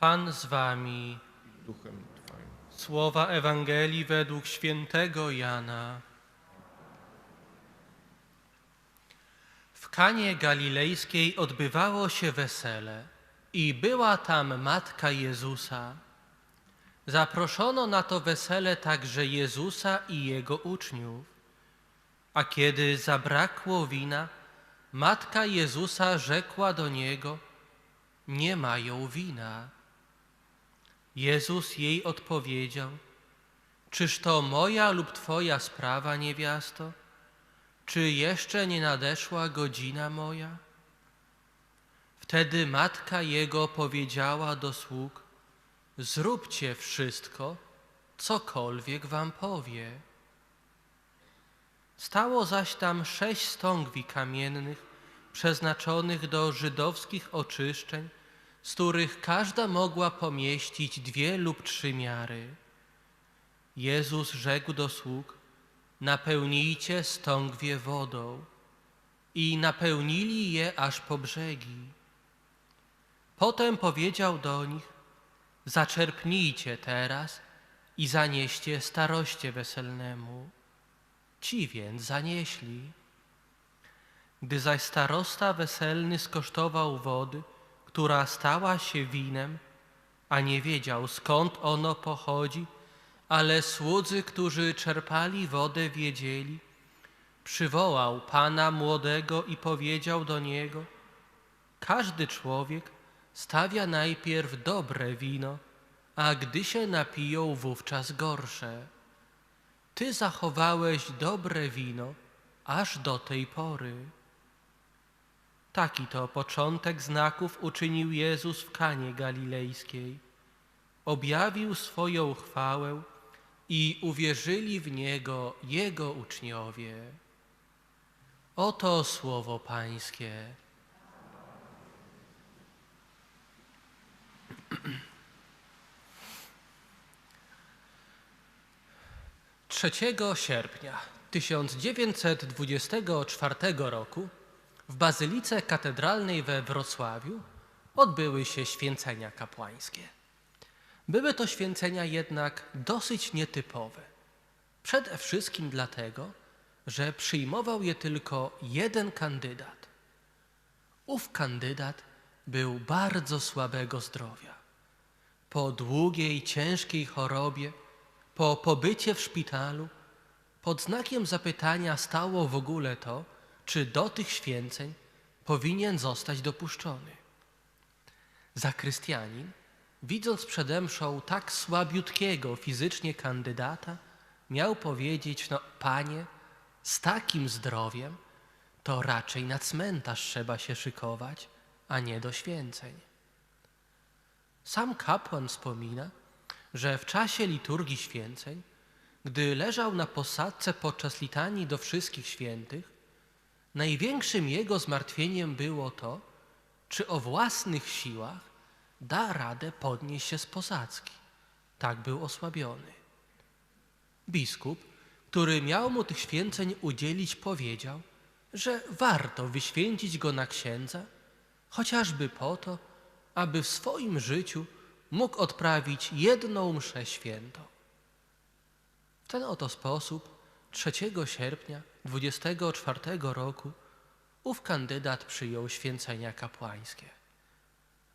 Pan z wami. duchem Twoim. Słowa Ewangelii według świętego Jana. W Kanie Galilejskiej odbywało się wesele i była tam matka Jezusa. Zaproszono na to wesele także Jezusa i jego uczniów. A kiedy zabrakło wina, matka Jezusa rzekła do niego: Nie mają wina. Jezus jej odpowiedział: Czyż to moja lub twoja sprawa, niewiasto? Czy jeszcze nie nadeszła godzina moja? Wtedy matka jego powiedziała do sług: Zróbcie wszystko, cokolwiek wam powie. Stało zaś tam sześć stągwi kamiennych, przeznaczonych do żydowskich oczyszczeń, z których każda mogła pomieścić dwie lub trzy miary. Jezus rzekł do sług: Napełnijcie stągwie wodą. I napełnili je aż po brzegi. Potem powiedział do nich: Zaczerpnijcie teraz i zanieście staroście weselnemu. Ci więc zanieśli. Gdy zaś starosta weselny skosztował wody, która stała się winem, a nie wiedział skąd ono pochodzi, ale słudzy, którzy czerpali wodę, wiedzieli, przywołał pana młodego i powiedział do niego: Każdy człowiek stawia najpierw dobre wino, a gdy się napiją, wówczas gorsze. Ty zachowałeś dobre wino aż do tej pory. Taki to początek znaków uczynił Jezus w Kanie Galilejskiej. Objawił swoją chwałę i uwierzyli w Niego Jego uczniowie. Oto słowo Pańskie. Trzeciego sierpnia 1924 roku w Bazylice Katedralnej we Wrocławiu odbyły się święcenia kapłańskie. Były to święcenia jednak dosyć nietypowe. Przede wszystkim dlatego, że przyjmował je tylko jeden kandydat. Ów kandydat był bardzo słabego zdrowia. Po długiej, ciężkiej chorobie, po pobycie w szpitalu, pod znakiem zapytania stało w ogóle to, czy do tych święceń powinien zostać dopuszczony. Zakrystianin, widząc przede mszą tak słabiutkiego fizycznie kandydata, miał powiedzieć: No, panie, z takim zdrowiem to raczej na cmentarz trzeba się szykować, a nie do święceń. Sam kapłan wspomina, że w czasie liturgii święceń, gdy leżał na posadzce podczas litanii do wszystkich świętych, największym jego zmartwieniem było to, czy o własnych siłach da radę podnieść się z posadzki. Tak był osłabiony. Biskup, który miał mu tych święceń udzielić, powiedział, że warto wyświęcić go na księdza, chociażby po to, aby w swoim życiu mógł odprawić jedną mszę świętą. W ten oto sposób 3 sierpnia 24 roku ów kandydat przyjął święcenia kapłańskie.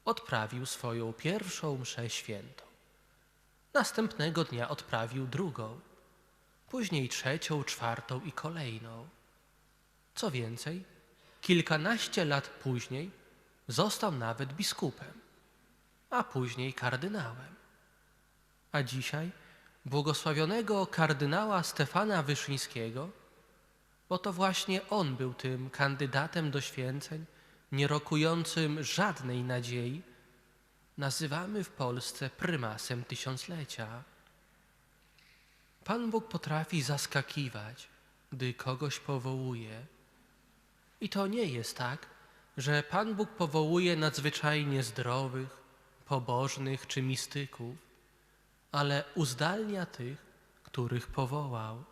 Odprawił swoją pierwszą mszę świętą. Następnego dnia odprawił drugą, później trzecią, czwartą i kolejną. Co więcej, kilkanaście lat później został nawet biskupem, a później kardynałem. A dzisiaj błogosławionego kardynała Stefana Wyszyńskiego, bo to właśnie on był tym kandydatem do święceń, nie rokującym żadnej nadziei, nazywamy w Polsce prymasem tysiąclecia. Pan Bóg potrafi zaskakiwać, gdy kogoś powołuje. I to nie jest tak, że Pan Bóg powołuje nadzwyczajnie zdrowych, pobożnych czy mistyków, ale uzdalnia tych, których powołał.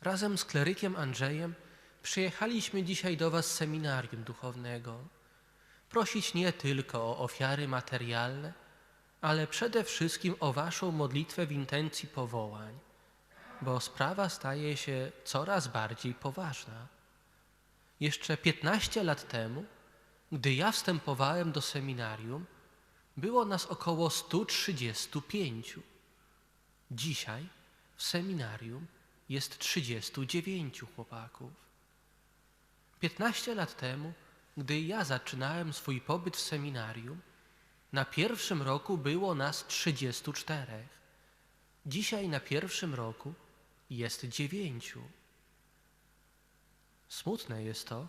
Razem z klerykiem Andrzejem przyjechaliśmy dzisiaj do Was z seminarium duchownego. prosić nie tylko o ofiary materialne, ale przede wszystkim o Waszą modlitwę w intencji powołań, bo sprawa staje się coraz bardziej poważna. Jeszcze 15 lat temu, gdy ja wstępowałem do seminarium, było nas około 135. Dzisiaj w seminarium jest 39 chłopaków. 15 lat temu, gdy ja zaczynałem swój pobyt w seminarium, na pierwszym roku było nas 34. Dzisiaj na pierwszym roku jest dziewięciu. Smutne jest to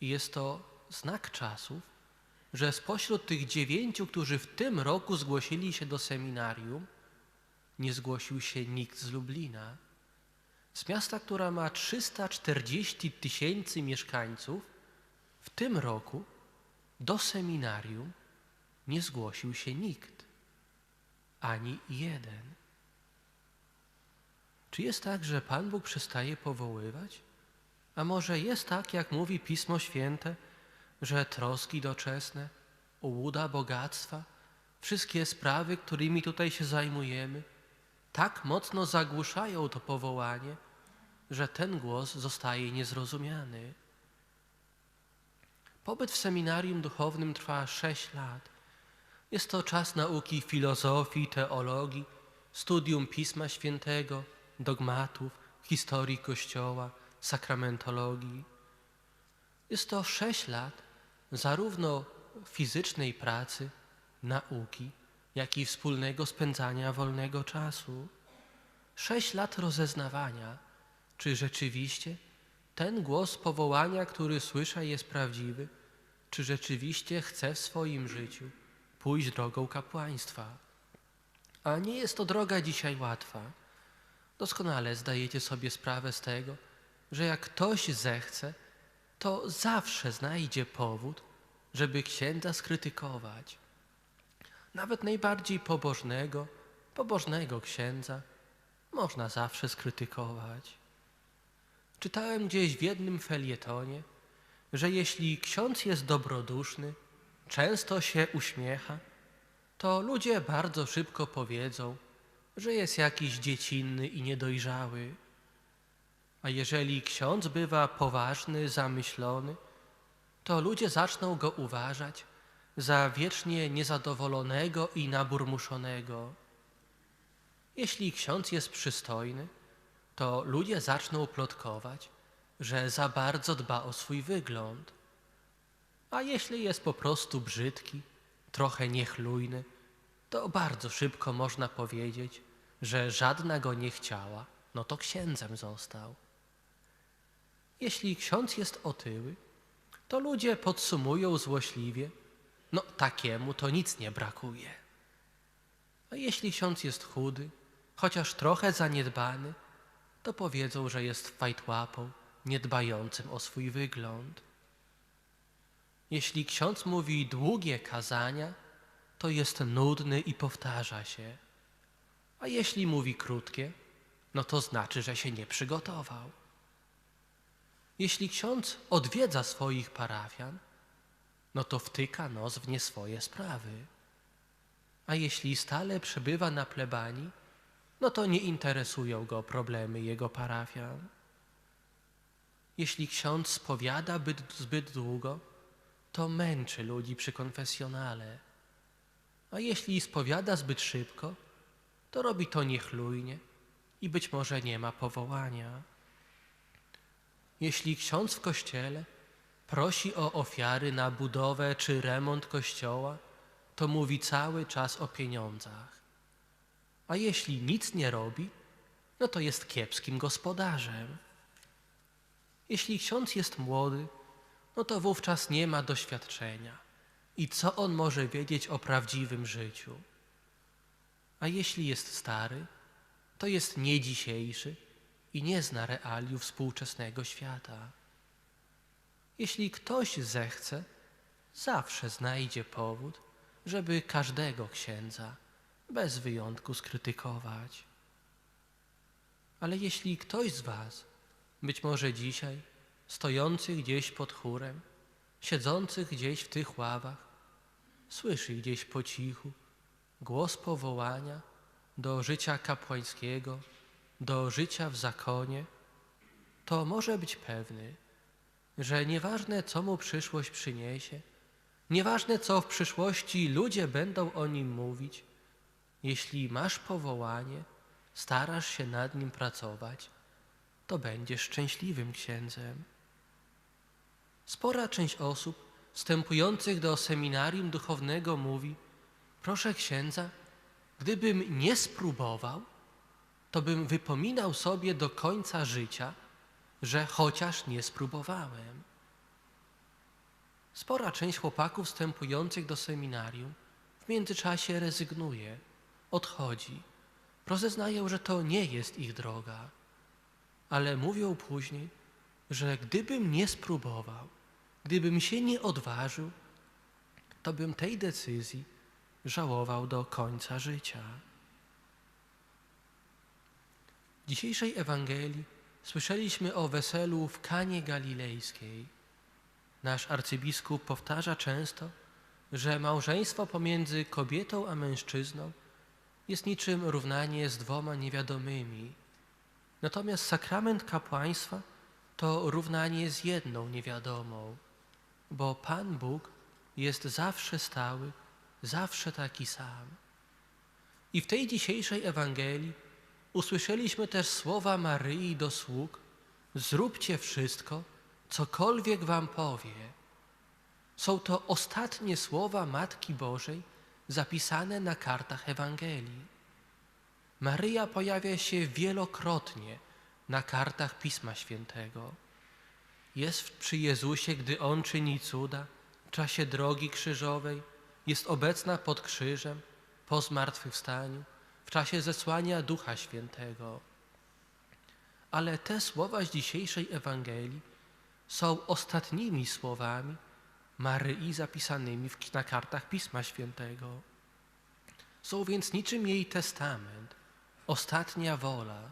i jest to znak czasów, że spośród tych dziewięciu, którzy w tym roku zgłosili się do seminarium, nie zgłosił się nikt z Lublina. Z miasta, która ma 340 tysięcy mieszkańców, w tym roku do seminarium nie zgłosił się nikt, ani jeden. Czy jest tak, że Pan Bóg przestaje powoływać? A może jest tak, jak mówi Pismo Święte, że troski doczesne, ułuda bogactwa, wszystkie sprawy, którymi tutaj się zajmujemy, tak mocno zagłuszają to powołanie, że ten głos zostaje niezrozumiany. Pobyt w seminarium duchownym trwa sześć lat. Jest to czas nauki filozofii, teologii, studium Pisma Świętego, dogmatów, historii Kościoła, sakramentologii. Jest to sześć lat zarówno fizycznej pracy, nauki, jak i wspólnego spędzania wolnego czasu. Sześć lat rozeznawania, czy rzeczywiście ten głos powołania, który słyszę, jest prawdziwy, czy rzeczywiście chce w swoim życiu pójść drogą kapłaństwa. A nie jest to droga dzisiaj łatwa. Doskonale zdajecie sobie sprawę z tego, że jak ktoś zechce, to zawsze znajdzie powód, żeby księdza skrytykować. Nawet najbardziej pobożnego, pobożnego księdza można zawsze skrytykować. Czytałem gdzieś w jednym felietonie, że jeśli ksiądz jest dobroduszny, często się uśmiecha, to ludzie bardzo szybko powiedzą, że jest jakiś dziecinny i niedojrzały. A jeżeli ksiądz bywa poważny, zamyślony, to ludzie zaczną go uważać za wiecznie niezadowolonego i naburmuszonego. Jeśli ksiądz jest przystojny, to ludzie zaczną plotkować, że za bardzo dba o swój wygląd. A jeśli jest po prostu brzydki, trochę niechlujny, to bardzo szybko można powiedzieć, że żadna go nie chciała, no to księdzem został. Jeśli ksiądz jest otyły, to ludzie podsumują złośliwie, no takiemu to nic nie brakuje. A jeśli ksiądz jest chudy, chociaż trochę zaniedbany, to powiedzą, że jest fajtłapą, niedbającym o swój wygląd. Jeśli ksiądz mówi długie kazania, to jest nudny i powtarza się. A jeśli mówi krótkie, no to znaczy, że się nie przygotował. Jeśli ksiądz odwiedza swoich parafian, no to wtyka nos w nie swoje sprawy. A jeśli stale przebywa na plebanii, no to nie interesują go problemy jego parafian. Jeśli ksiądz spowiada zbyt długo, to męczy ludzi przy konfesjonale. A jeśli spowiada zbyt szybko, to robi to niechlujnie i być może nie ma powołania. Jeśli ksiądz w kościele prosi o ofiary na budowę czy remont kościoła, to mówi cały czas o pieniądzach. A jeśli nic nie robi, no to jest kiepskim gospodarzem. Jeśli ksiądz jest młody, no to wówczas nie ma doświadczenia. I co on może wiedzieć o prawdziwym życiu? A jeśli jest stary, to jest nie dzisiejszy i nie zna realiów współczesnego świata. Jeśli ktoś zechce, zawsze znajdzie powód, żeby każdego księdza bez wyjątku skrytykować. Ale jeśli ktoś z Was, być może dzisiaj, stojący gdzieś pod chórem, siedzących gdzieś w tych ławach, słyszy gdzieś po cichu głos powołania do życia kapłańskiego, do życia w zakonie, to może być pewny, że nieważne co mu przyszłość przyniesie, nieważne co w przyszłości ludzie będą o nim mówić, jeśli masz powołanie, starasz się nad nim pracować, to będziesz szczęśliwym księdzem. Spora część osób wstępujących do seminarium duchownego mówi: Proszę księdza, gdybym nie spróbował, to bym wypominał sobie do końca życia, że chociaż nie spróbowałem. Spora część chłopaków wstępujących do seminarium w międzyczasie rezygnuje, odchodzi, rozeznają, że to nie jest ich droga, ale mówią później, że gdybym nie spróbował, gdybym się nie odważył, to bym tej decyzji żałował do końca życia. W dzisiejszej Ewangelii słyszeliśmy o weselu w Kanie Galilejskiej. Nasz arcybiskup powtarza często, że małżeństwo pomiędzy kobietą a mężczyzną jest niczym równanie z dwoma niewiadomymi. Natomiast sakrament kapłaństwa to równanie z jedną niewiadomą, bo Pan Bóg jest zawsze stały, zawsze taki sam. I w tej dzisiejszej Ewangelii usłyszeliśmy też słowa Maryi do sług: Zróbcie wszystko, cokolwiek wam powie. Są to ostatnie słowa Matki Bożej zapisane na kartach Ewangelii. Maryja pojawia się wielokrotnie na kartach Pisma Świętego. Jest przy Jezusie, gdy On czyni cuda, w czasie drogi krzyżowej, jest obecna pod krzyżem, po zmartwychwstaniu, czasie zesłania Ducha Świętego. Ale te słowa z dzisiejszej Ewangelii są ostatnimi słowami Maryi zapisanymi na kartach Pisma Świętego. Są więc niczym jej testament, ostatnia wola.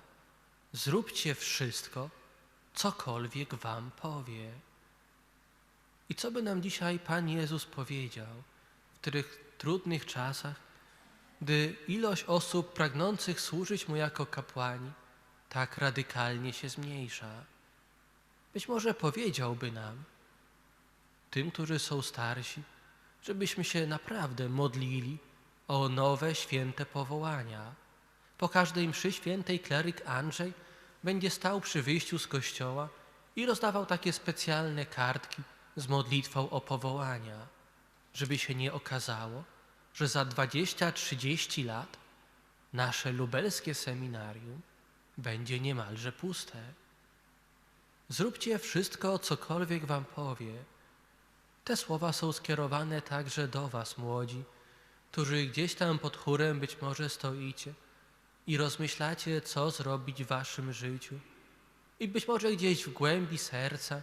Zróbcie wszystko, cokolwiek wam powie. I co by nam dzisiaj Pan Jezus powiedział w tych trudnych czasach, gdy ilość osób pragnących służyć Mu jako kapłani tak radykalnie się zmniejsza? Być może powiedziałby nam, tym, którzy są starsi, żebyśmy się naprawdę modlili o nowe święte powołania. Po każdej mszy świętej kleryk Andrzej będzie stał przy wyjściu z kościoła i rozdawał takie specjalne kartki z modlitwą o powołania, żeby się nie okazało, że za 20-30 lat nasze lubelskie seminarium będzie niemalże puste. Zróbcie wszystko, cokolwiek wam powie. Te słowa są skierowane także do was, młodzi, którzy gdzieś tam pod chórem być może stoicie i rozmyślacie, co zrobić w waszym życiu. I być może gdzieś w głębi serca,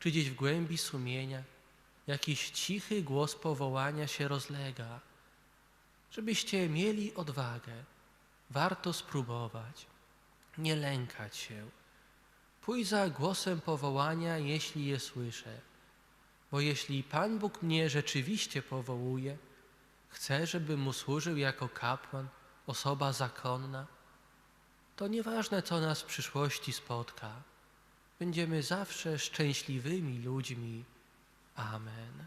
czy gdzieś w głębi sumienia, jakiś cichy głos powołania się rozlega. Żebyście mieli odwagę, warto spróbować, nie lękać się. Pójdź za głosem powołania, jeśli je słyszę. Bo jeśli Pan Bóg mnie rzeczywiście powołuje, chce, żebym mu służył jako kapłan, osoba zakonna, to nieważne, co nas w przyszłości spotka, będziemy zawsze szczęśliwymi ludźmi. Amen.